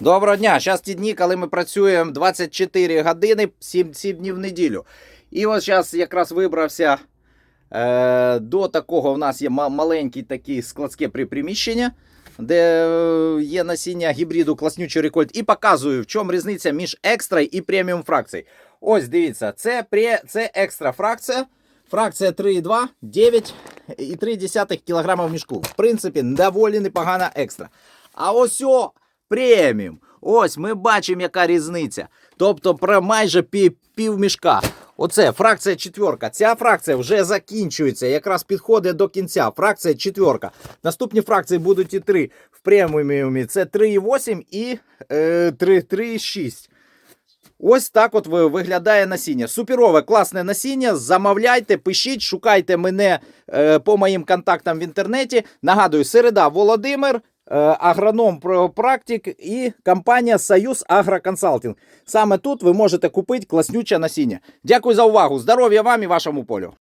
Доброго дня! Зараз ті дні, коли ми працюємо 24 години, 7, 7 днів в неділю. І ось зараз якраз вибрався е, до такого. У нас є ма- маленьке таке складське приміщення, де е, є насіння гібриду класнючий рекольт. І показую, в чому різниця між екстра і преміум фракцією. Ось дивіться, це, пре, це екстра фракція. Фракція 3,2, 9,3 кг в мішку. В принципі, доволі непогана екстра. А ось о, преміум. Ось ми бачимо, яка різниця. Тобто про майже пів, пів мішка. Оце фракція четверка. Ця фракція вже закінчується, якраз підходить до кінця. Фракція четверка. Наступні фракції будуть і три в преміумі. Це 3,8 і е, 3,6. Ось так от виглядає насіння. Суперове, класне насіння. Замовляйте, пишіть, шукайте мене е, по моїм контактам в інтернеті. Нагадую, середа Володимир, е, агроном про практик і компанія Союз Агроконсалтинг. Саме тут ви можете купити класнюче насіння. Дякую за увагу. Здоров'я вам і вашому полю.